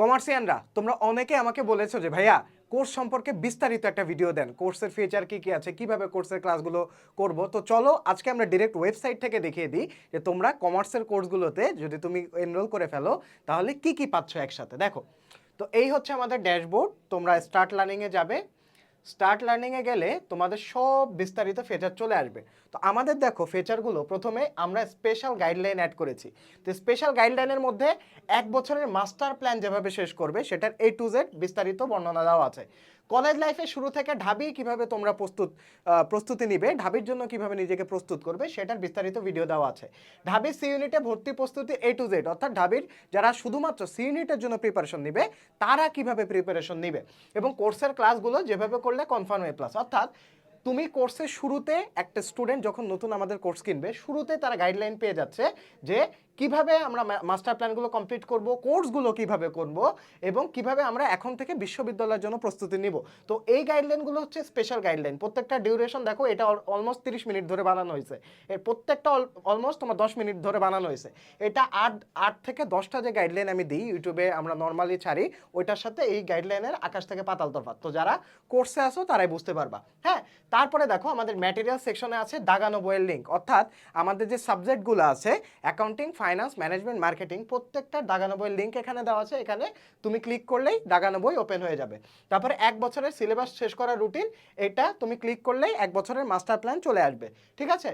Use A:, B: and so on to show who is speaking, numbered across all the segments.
A: কমার্সিয়ানরা তোমরা অনেকে আমাকে বলেছ যে, ভাইয়া, কোর্স সম্পর্কে বিস্তারিত একটা ভিডিও দেন। কোর্সের ফিচার কী কী আছে? কীভাবে কোর্সের ক্লাসগুলো করব? তো চলো, আজকে আমরা ডিরেক্ট ওয়েবসাইট থেকে দেখিয়ে দিই যে, তোমরা কমার্সের কোর্সগুলোতে যদি তুমি এনরোল করে ফেলো, তাহলে কি কি পাচ্ছ একসাথে? দেখো, তো এই হচ্ছে আমাদের ড্যাশবোর্ড তোমরা স্টার্ট লার্নিংয়ে যাবে। স্টার্ট লার্নিংয়ে গেলে তোমাদের সব বিস্তারিত ফিচার চলে আসবে। তো আমাদের দেখো ফিচারগুলো প্রথমে আমরা স্পেশাল গাইডলাইন অ্যাড করেছি। তো স্পেশাল গাইডলাইনের মধ্যে এক বছরের মাস্টার প্ল্যান যেভাবে শেষ করবে, সেটার এ টু জেড বিস্তারিত বর্ণনা দেওয়া আছে। কলেজ লাইফে শুরু থেকে ঢাবি কীভাবে তোমরা প্রস্তুত প্রস্তুতি নিবে, ঢাবির জন্য কীভাবে নিজেকে প্রস্তুত করবে, সেটার বিস্তারিত ভিডিও দেওয়া আছে। ঢাবির সি ইউনিটে ভর্তি প্রস্তুতি এ টু জেড অর্থাৎ ঢাবির যারা শুধুমাত্র সি ইউনিটের জন্য প্রিপারেশন নিবে, তারা কীভাবে প্রিপারেশন নিবে। এবং কোর্সের ক্লাসগুলো যেভাবে করলে কনফার্ম এ প্লাস অর্থাৎ তুমি কোর্সের শুরুতে একটা স্টুডেন্ট যখন নতুন আমাদের কোর্স কিনবে, শুরুতে তারা গাইডলাইন পেয়ে যাচ্ছে যে কীভাবে আমরা মাস্টার প্ল্যানগুলো কমপ্লিট করব কোর্সগুলো কীভাবে করব এবং কীভাবে আমরা এখন থেকে বিশ্ববিদ্যালয়ের জন্য প্রস্তুতি নিব। তো এই গাইডলাইনগুলো হচ্ছে স্পেশাল গাইডলাইন প্রত্যেকটা ডিউরেশন দেখো, এটা অলমোস্ট তিরিশ মিনিট ধরে বানানো হয়েছে। এর প্রত্যেকটা অলমোস্ট তোমার দশ মিনিট ধরে বানানো হয়েছে। এটা আট আট থেকে দশটা যে গাইডলাইন আমি দিই ইউটিউবে আমরা নর্মালি ছাড়ি, ওইটার সাথে এই গাইডলাইনের আকাশ থেকে পাতাল তফাৎ। তো যারা কোর্সে আসো তারাই বুঝতে পারবা। হ্যাঁ? তারপরে দেখো আমাদের ম্যাটেরিয়াল সেকশনে আছে দাগানো বইয়ের লিঙ্ক অর্থাৎ আমাদের যে সাবজেক্টগুলো আছে অ্যাকাউন্টিং ফাইন্যান্স ম্যানেজমেন্ট মার্কেটিং প্রত্যেকটা দাগানো বইয়ের লিঙ্ক এখানে দেওয়া আছে। এখানে তুমি ক্লিক করলেই দাগানো বই ওপেন হয়ে যাবে। তারপরে এক বছরের সিলেবাস শেষ করার রুটিন এটা তুমি ক্লিক করলেই এক বছরের মাস্টার প্ল্যান চলে আসবে। ঠিক আছে?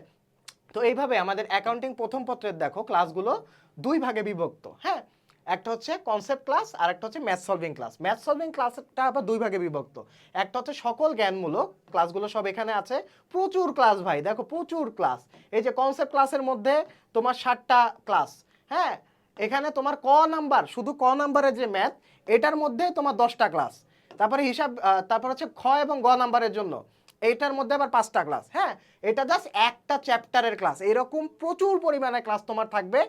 A: তো এইভাবে আমাদের অ্যাকাউন্টিং প্রথম পত্রের দেখো ক্লাসগুলো দুই ভাগে বিভক্ত। হ্যাঁ? একটা হচ্ছে কনসেপ্ট ক্লাস আর একটা হচ্ছে math solving class math solving ক্লাসটা আবার দুই ভাগে বিভক্ত। একটা হচ্ছে সকল জ্ঞানমূলক ক্লাসগুলো সব এখানে আছে। প্রচুর ক্লাস ভাই, দেখো প্রচুর ক্লাস এই যে কনসেপ্ট ক্লাসের মধ্যে তোমার ষাটটা ক্লাস হ্যাঁ? এখানে তোমার ক নাম্বার, শুধু ক নাম্বারের যে ম্যাথ এটার মধ্যে তোমার দশটা ক্লাস তারপরে হিসাব তারপর হচ্ছে খ এবং গ নাম্বারের জন্য। এইটার মধ্যে আবার পাঁচটা ক্লাস হ্যাঁ? এটা জাস্ট একটা চ্যাপ্টারের ক্লাস এরকম প্রচুর পরিমাণে ক্লাস তোমার থাকবে।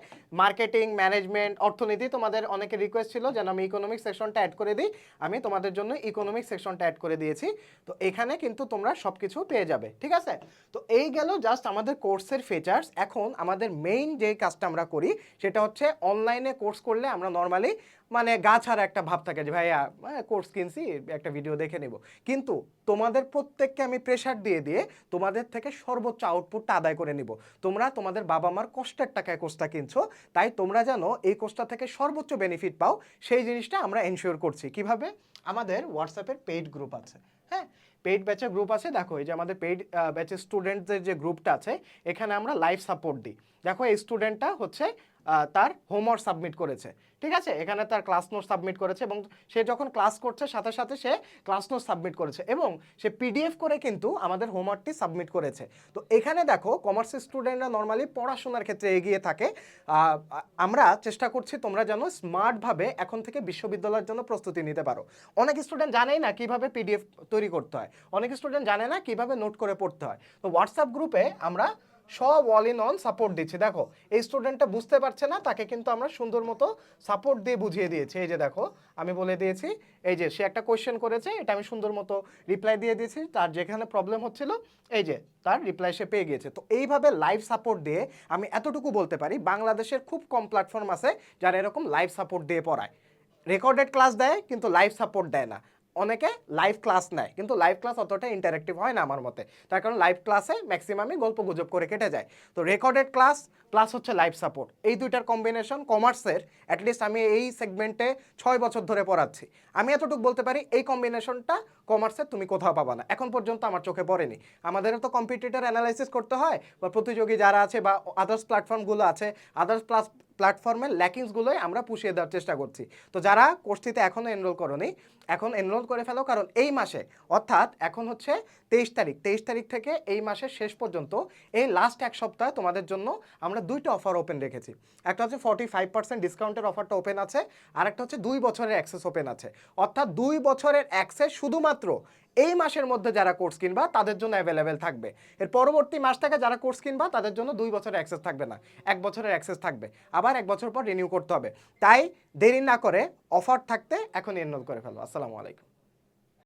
A: মার্কেটিং ম্যানেজমেন্ট অর্থনীতি তোমাদের অনেকে রিকোয়েস্ট ছিল যেন আমি ইকোনমিক সেকশনটা অ্যাড করে দিই। আমি তোমাদের জন্য ইকোনমিক সেকশনটা অ্যাড করে দিয়েছি। তো এখানে কিন্তু তোমরা সব কিছু পেয়ে যাবে, ঠিক আছে? তো এই গেল জাস্ট আমাদের কোর্সের ফিচার্স এখন আমাদের মেইন যে কাজটা আমরা করি, সেটা হচ্ছে অনলাইনে কোর্স করলে আমরা নর্মালি মানে গা ছাড়া একটা ভাব থাকে যে, ভাইয়া কোর্স কিনছি, একটা ভিডিও দেখে নেব। কিন্তু তোমাদের প্রত্যেককে আমি প্রেশার দিয়ে দিয়ে তোমাদের থেকে সর্বোচ্চ আউটপুটটা আদায় করে নিব। তোমরা তোমাদের বাবা মার কষ্টের টাকায় কোর্সটা কিনছো, তাই তোমরা যেন এই কোর্সটা থেকে সর্বোচ্চ বেনিফিট পাও, সেই জিনিসটা আমরা এনশিওর করছি। কীভাবে? আমাদের হোয়াটসঅ্যাপের পেইড গ্রুপ আছে। হ্যাঁ? পেইড ব্যাচের গ্রুপ আছে। দেখো, এই যে আমাদের পেইড ব্যাচের স্টুডেন্টদের যে গ্রুপটা আছে, এখানে আমরা লাইভ সাপোর্ট দিই। দেখো, এই স্টুডেন্টটা হচ্ছে তার হোমওয়ার্ক সাবমিট করেছে। ঠিক আছে? এখানে তার ক্লাস নোট সাবমিট করেছে এবং সে যখন ক্লাস করছে, সাথে সাথে সে ক্লাস নোট সাবমিট করেছে এবং সে পিডিএফ করে কিন্তু আমাদের হোমওয়ার্কটি সাবমিট করেছে। তো এখানে দেখো কমার্সের স্টুডেন্টরা নর্মালি পড়াশোনার ক্ষেত্রে এগিয়ে থাকে। আমরা চেষ্টা করছি তোমরা যেন স্মার্টভাবে এখন থেকে বিশ্ববিদ্যালয়ের জন্য প্রস্তুতি নিতে পারো। অনেক স্টুডেন্ট জানেই না কীভাবে পিডিএফ তৈরি করতে হয়। অনেক স্টুডেন্ট জানে না কীভাবে নোট করে পড়তে হয়। তো হোয়াটসঅ্যাপ গ্রুপে আমরা সব অল ইন অন সাপোর্ট দিচ্ছি। দেখো, এই স্টুডেন্টটা বুঝতে পারছে না, তাকে কিন্তু আমরা সুন্দর মতো সাপোর্ট দিয়ে বুঝিয়ে দিয়েছি। এই যে দেখো, আমি বলে দিয়েছি, এই যে সে একটা কোয়েশ্চেন করেছে, এটা আমি সুন্দর মতো রিপ্লাই দিয়ে দিয়েছি, তার যেখানে প্রবলেম হচ্ছিল, এই যে তার রিপ্লাই সে পেয়ে গিয়েছে। তো এইভাবে লাইভ সাপোর্ট দিয়ে আমি এতটুকু বলতে পারি, বাংলাদেশের খুব কম প্ল্যাটফর্ম আছে যারা এরকম লাইভ সাপোর্ট দিয়ে পড়ায়। রেকর্ডেড ক্লাস দেয়, কিন্তু লাইভ সাপোর্ট দেয় না। অনেকে লাইভ ক্লাস নেয়, কিন্তু লাইভ ক্লাস অতটা ইন্টারেক্টিভ হয় না আমার মতে। তার কারণ লাইভ ক্লাসে ম্যাক্সিমামই গল্প গুজব করে কেটে যায়। তো রেকর্ডেড ক্লাস প্লাস হচ্ছে লাইভ সাপোর্ট এই দুইটার কম্বিনেশন কমার্সের অ্যাটলিস্ট আমি এই সেগমেন্টে ছয় বছর ধরে পড়াচ্ছি। আমি এতটুকু বলতে পারি, এই কম্বিনেশনটা কমার্সের তুমি কোথাও পাবা না। এখন পর্যন্ত আমার চোখে পড়েনি। আমাদের তো কম্পিটিটার অ্যানালাইসিস করতে হয়, বা প্রতিযোগী যারা আছে, বা আদার্স প্ল্যাটফর্মগুলো আছে আদার্স প্লাস প্ল্যাটফর্মের ল্যাকিংসগুলোই আমরা পুষিয়ে দেওয়ার চেষ্টা করছি। তো যারা কোর্সটিতে এখনও এনরোল করনি, এখন এনরোল করে ফেলো, কারণ এই মাসে, অর্থাৎ এখন হচ্ছে তেইশ তারিখ তেইশ তারিখ থেকে এই মাসের শেষ পর্যন্ত এই লাস্ট এক সপ্তাহ তোমাদের জন্য আমরা দুইটা অফার ওপেন রেখেছি। একটা হচ্ছে ফর্টি ফাইভ পার্সেন্ট ডিসকাউন্টের অফারটা ওপেন আছে আর একটা হচ্ছে দুই বছরের অ্যাক্সেস ওপেন আছে। অর্থাৎ দুই বছরের অ্যাক্সেস শুধুমাত্র এই মাসের মধ্যে যারা কোর্স কিনবা, তাদের জন্য অ্যাভেলেবেল থাকবে। এর পরবর্তী মাস থেকে যারা কোর্স কিনবা, তাদের জন্য দুই বছরের অ্যাক্সেস থাকবে না। এক বছরের অ্যাক্সেস থাকবে। আবার এক বছর পর রিনিউ করতে হবে। তাই দেরি না করে অফার থাকতে এখন এনরোল করে ফেলো। আসসালামু আলাইকুম।